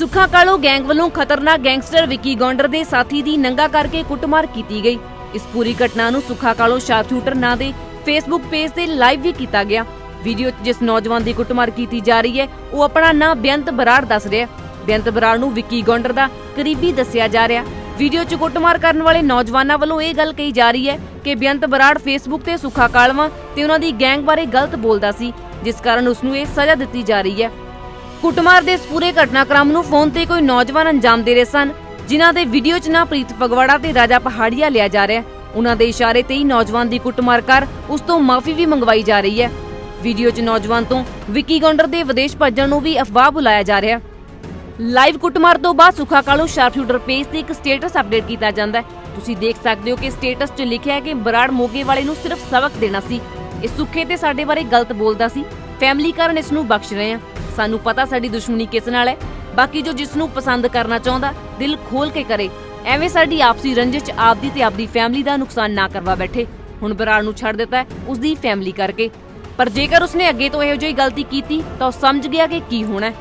ਸੁੱਖਾ ਕਾਲੋ gang ਵੱਲੋਂ ਖਤਰਨਾਕ gangster Vicky Gounder ਦੇ ਸਾਥੀ ਦੀ ਨੰਗਾ ਕਰਕੇ ਕੁੱਟਮਾਰ ਕੀਤੀ ਗਈ। ਇਸ ਪੂਰੀ ਘਟਨਾ ਨੂੰ ਸੁੱਖਾ ਕਾਲੋ ਸ਼ਾਰਪਸ਼ੂਟਰ ਨਾਂ ਦੇ ਫੇਸਬੁੱਕ ਪੇਜ ਤੇ ਲਾਈਵ ਵੀ ਕੀਤਾ ਗਿਆ। ਵੀਡੀਓ 'ਚ ਜਿਸ ਨੌਜਵਾਨ ਦੀ ਕੁੱਟਮਾਰ ਕੀਤੀ ਜਾ ਰਹੀ ਹੈ, ਉਹ ਆਪਣਾ ਨਾਂ ਬੇਅੰਤ ਬਰਾੜ ਦੱਸ ਰਿਹਾ ਹੈ। ਬੇਅੰਤ ਬਰਾੜ ਨੂੰ ਵਿੱਕੀ ਗੌਂਡਰ ਦਾ ਕਰੀਬੀ ਦੱਸਿਆ ਜਾ ਰਿਹਾ ਵੀਡੀਓ 'ਚ ਕੁੱਟਮਾਰ ਕਰਨ ਵਾਲੇ ਨੌਜਵਾਨਾਂ ਵੱਲੋਂ ਇਹ ਗੱਲ ਕਹੀ ਜਾ ਰਹੀ ਹੈ ਕਿ ਬੇਅੰਤ ਬਰਾੜ ਫੇਸਬੁੱਕ ਤੇ ਸੁੱਖਾ ਕਾਲਵਾ ਤੇ ਉਹਨਾਂ ਦੀ ਗੈਂਗ ਬਾਰੇ ਗਲਤ ਬੋਲਦਾ ਸੀ, ਜਿਸ ਕਾਰਨ ਉਸ ਨੂੰ ਇਹ ਸਜ਼ਾ ਦਿੱਤੀ ਜਾ ਰਹੀ ਹੈ। ਕੁੱਟਮਾਰ ਦੇ ਇਸ ਪੂਰੇ ਘਟਨਾਕ੍ਰਮ ਨੂੰ ਫੋਨ ਤੇ ਕੋਈ ਨੌਜਵਾਨ ਅੰਜਾਮ ਦੇ ਰਹੇ ਸਨ, ਜਿਨ੍ਹਾਂ ਦੇ ਵੀਡੀਓ 'ਚ ਨਾ ਪ੍ਰੀਤ ਫਗਵਾੜਾ ਤੇ ਰਾਜਾ ਪਹਾੜੀਆ ਲਿਆ ਜਾ ਰਿਹਾ ਉਹਨਾਂ ਦੇ ਇਸ਼ਾਰੇ ਤੇ ਹੀ ਨੌਜਵਾਨ ਦੀ ਕੁੱਟਮਾਰ ਕਰ ਉਸ ਤੋਂ ਮਾਫੀ ਵੀ ਮੰਗਵਾਈ ਜਾ ਰਹੀ ਹੈ। ਵੀਡੀਓ 'ਚ ਨੌਜਵਾਨ ਤੋਂ ਵਿੱਕੀ ਗੌਂਡਰ ਦੇ ਵਿਦੇਸ਼ ਭੱਜਣ ਨੂੰ ਵੀ ਅਫਵਾਹ ਬੁਲਾਇਆ ਜਾ ਰਿਹਾ ਲਾਈਵ ਕੁੱਟਮਾਰ ਤੋਂ ਬਾਅਦ ਸੁੱਖਾ ਕਾਲੋ ਸ਼ਾਰਪਸ਼ੂਟਰ ਪੇਜ ਤੇ ਇੱਕ ਸਟੇਟਸ ਅਪਡੇਟ ਕੀਤਾ ਜਾਂਦਾ ਹੈ। ਤੁਸੀਂ ਦੇਖ ਸਕਦੇ ਹੋ ਕਿ ਸਟੇਟਸ 'ਚ ਲਿਖਿਆ ਹੈ ਕਿ ਬਰਾੜ ਮੋਗੇ ਵਾਲੇ ਨੂੰ ਸਿਰਫ ਸਬਕ ਦੇਣਾ ਸੀ। ਇਹ ਸੁੱਖੇ ਤੇ ਸਾਡੇ ਬਾਰੇ ਗਲਤ ਬੋਲਦਾ ਸੀ। ਫੈਮਿਲੀ ਕਾਰਨ ਇਸ ਨੂੰ ਬਖਸ਼ ਰਹੇ ਹਾਂ। ਸਾਨੂੰ ਪਤਾ ਸਾਡੀ ਦੁਸ਼ਮਣੀ ਕਿਸ ਨਾਲ ਹੈ। ਬਾਕੀ ਜੋ ਜਿਸ ਨੂੰ ਪਸੰਦ ਕਰਨਾ ਚਾਹੁੰਦਾ, ਦਿਲ ਖੋਲ ਕੇ ਕਰੇ। ਐਵੇਂ ਸਾਡੀ ਆਪਸੀ ਰੰਜਿਸ਼ ਆਪਦੀ ਤੇ ਆਪਦੀ ਫੈਮਿਲੀ ਦਾ ਨੁਕਸਾਨ ਨਾ ਕਰਵਾ ਬੈਠੇ। ਹੁਣ ਬਰਾੜ ਨੂੰ ਛੱਡ ਦਿੱਤਾ ਉਸ ਦੀ ਫੈਮਿਲੀ ਕਰਕੇ। ਪਰ ਜੇਕਰ ਉਸਨੇ ਅੱਗੇ ਤੋਂ ਇਹੋ ਜਿਹੀ ਗਲਤੀ ਕੀਤੀ, ਤਾਂ ਉਹ ਸਮਝ ਗਿਆ ਕਿ ਕੀ ਹੋਣਾ ਹੈ।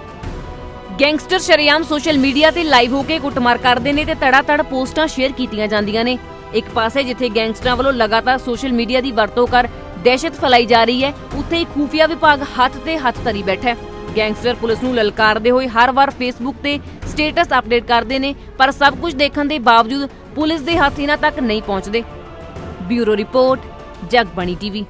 ਗੈਂਗਸਟਰ ਸ਼ਰੇਆਮ ਸੋਸ਼ਲ ਮੀਡੀਆ ਤੇ ਲਾਈਵ ਹੋ ਕੇ ਕੁੱਟਮਾਰ ਕਰਦੇ ਨੇ ਤੇ ਤੜਾ-ਤੜ ਪੋਸਟਾਂ ਸ਼ੇਅਰ ਕੀਤੀਆਂ ਜਾਂਦੀਆਂ ਨੇ। ਇੱਕ ਪਾਸੇ ਜਿੱਥੇ ਗੈਂਗਸਟਰਾਂ ਵੱਲੋਂ ਲਗਾਤਾਰ ਸੋਸ਼ਲ ਮੀਡੀਆ ਦੀ ਵਰਤੋਂ ਕਰ ਦਹਿਸ਼ਤ ਫੈਲਾਈ ਜਾ ਰਹੀ ਹੈ ਉੱਥੇ ਹੀ ਖੂਫੀਆ ਵਿਭਾਗ ਹੱਥ ਤੇ ਹੱਥ ਧਰੀ ਬੈਠਾ ਹੈ ਗੈਂਗਸਟਰ ਪੁਲਿਸ ਨੂੰ ਲਲਕਾਰਦੇ ਹੋਏ ਹਰ ਵਾਰ ਫੇਸਬੁੱਕ ਤੇ ਸਟੇਟਸ ਅਪਡੇਟ ਕਰਦੇ ਨੇ ਪਰ ਸਭ ਕੁਝ ਦੇਖਣ ਦੇ ਬਾਵਜੂਦ ਪੁਲਿਸ ਦੇ ਹੱਥ ਇਹਨਾਂ ਤੱਕ ਨਹੀਂ ਪਹੁੰਚਦੇ ਬਿਊਰੋ ਰਿਪੋਰਟ ਜਗਬਣੀ ਟੀਵੀ